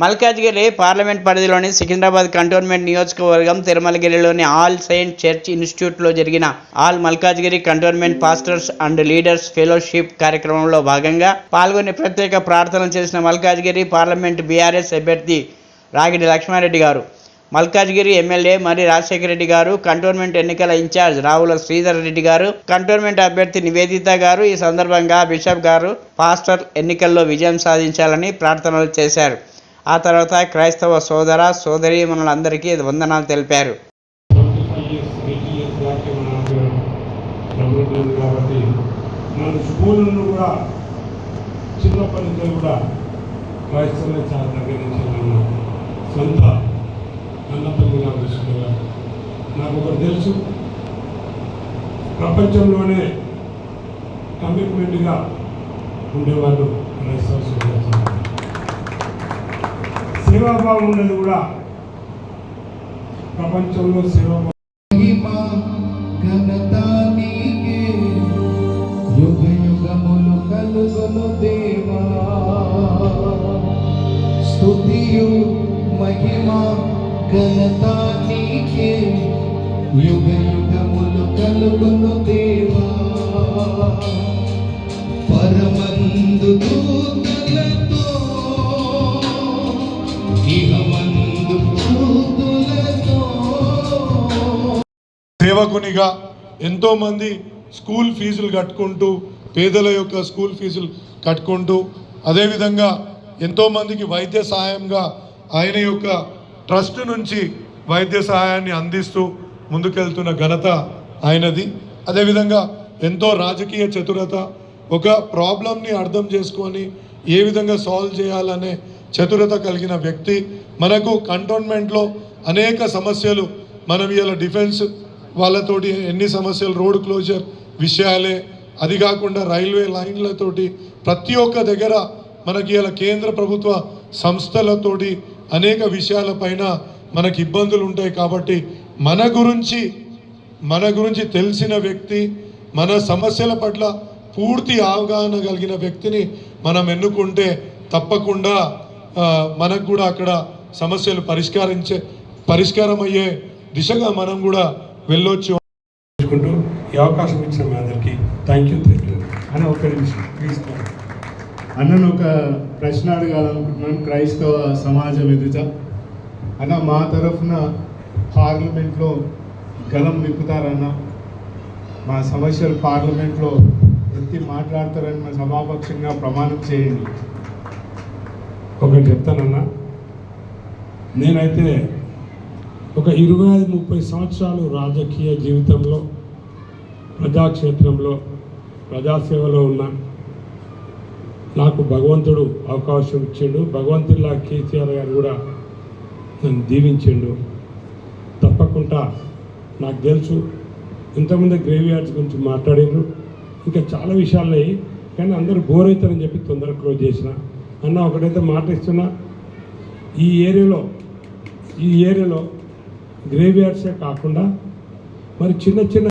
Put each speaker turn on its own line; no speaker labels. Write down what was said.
Malkajgiri parliament పరిధిలోని Secunderabad cantonment నియోజకవర్గం తిరుమలగిరిలోని all Saint church ఇన్స్టిట్యూట్లో జరిగిన all Malkajgiri cantonment pastors and leaders fellowship కార్యక్రమంలో భాగంగా పాల్గొని ప్రత్యేక ప్రార్థనలు చేసిన మల్కాజ్గిరి పార్లమెంట్ బీఆర్ఎస్ అభ్యర్థి రాగిడి లక్ష్మారెడ్డి గారు మల్కాజ్గిరి ఎమ్మెల్యే మరి రాజశేఖర రెడ్డి గారు కంటోన్మెంట్ ఎన్నికల ఇన్ఛార్జ్ రావుల శ్రీధర్ రెడ్డి గారు కంటోన్మెంట్ అభ్యర్థి నివేదిత గారు ఈ సందర్భంగా బిషప్ గారు పాస్టర్ ఎన్నికల్లో విజయం సాధించాలని ప్రార్థనలు చేశారు. ఆ తర్వాత క్రైస్తవ సోదర సోదరి మనలందరికీ వందనాలు తెలిపారు.
మన స్కూల్ నుండి కూడా చిన్నప్పటి నుంచి కూడా చాలా దగ్గర నుంచి నాకు ఒకటి తెలుసు. ప్రపంచంలోనే కమిట్మెంట్గా ఉండేవాళ్ళు క్రైస్తవ సోదరులు. సేవాభావం ఉన్నది కూడా ప్రపంచంలో సేవాభావం
మహిమా యుగ యుగములు కలుగును దేవా. స్తుతియు మహిమా ఘనత నీకే. యుగ యుగములు కలుగును దేవా.
సేవకునిగా ఎంతోమంది స్కూల్ ఫీజులు కట్టుకుంటూ పేదల యొక్క స్కూల్ ఫీజులు కట్టుకుంటూ అదేవిధంగా ఎంతోమందికి వైద్య సహాయంగా ఆయన యొక్క ట్రస్ట్ నుంచి వైద్య సహాయాన్ని అందిస్తూ ముందుకెళ్తున్న ఘనత ఆయనది. అదేవిధంగా ఎంతో రాజకీయ చతురత ఒక ప్రాబ్లంని అర్థం చేసుకొని ఏ విధంగా సాల్వ్ చేయాలనే చతురత కలిగిన వ్యక్తి. మనకు కంటోన్మెంట్లో అనేక సమస్యలు మనం ఇలా డిఫెన్స్ వాళ్ళతోటి ఎన్ని సమస్యలు రోడ్ క్లోజర్ విషయాలే. అది కాకుండా రైల్వే లైన్లతోటి ప్రతి ఒక్క దగ్గర మనకి ఇలా కేంద్ర ప్రభుత్వ సంస్థలతోటి అనేక విషయాలపైన మనకి ఇబ్బందులు ఉంటాయి కాబట్టి మన గురించి మన గురించి తెలిసిన వ్యక్తి మన సమస్యల పట్ల పూర్తి అవగాహన కలిగిన వ్యక్తిని మనం ఎన్నుకుంటే తప్పకుండా మనకు కూడా అక్కడ సమస్యలు పరిష్కరించే పరిష్కారం అయ్యే దిశగా మనం కూడా వెళ్ళొచ్చు
చేసుకుంటూ ఈ అవకాశం ఇచ్చిన మీ అందరికీ థ్యాంక్ యూ థ్యాంక్ యూ అని ఒక్క నిమిషం ప్లీజ్
అన్నను ఒక ప్రశ్న అడగాలనుకుంటున్నాను. క్రైస్తవ సమాజం ఎదుట. అన్న మా తరఫున పార్లమెంట్లో గలం విప్పుతారన్న మా సమస్యలు పార్లమెంట్లో ఎత్తి మాట్లాడతారని మా సభాపక్షంగా ప్రమాణం చేయండి.
ఒకటి చెప్తానన్నా. నేనైతే ఒక ఇరవై ఐదు ముప్పై సంవత్సరాలు రాజకీయ జీవితంలో ప్రజాక్షేత్రంలో ప్రజాసేవలో ఉన్న నాకు భగవంతుడు అవకాశం ఇచ్చిండు. భగవంతుడిలా కేసీఆర్ గారు కూడా నన్ను దీవించిండు. తప్పకుండా నాకు తెలుసు ఇంతకుముందు గ్రేవ్ యార్డ్స్ గురించి మాట్లాడిండ్రు. ఇంకా చాలా విషయాలు అయ్యి కానీ అందరూ బోర్ అవుతారని చెప్పి తొందరగా క్లోజ్ చేసిన. అన్న ఒకటైతే మాట ఇస్తున్నా ఈ ఏరియాలో ఈ ఏరియాలో గ్రేవ్ యార్డ్సే కాకుండా మరి చిన్న చిన్న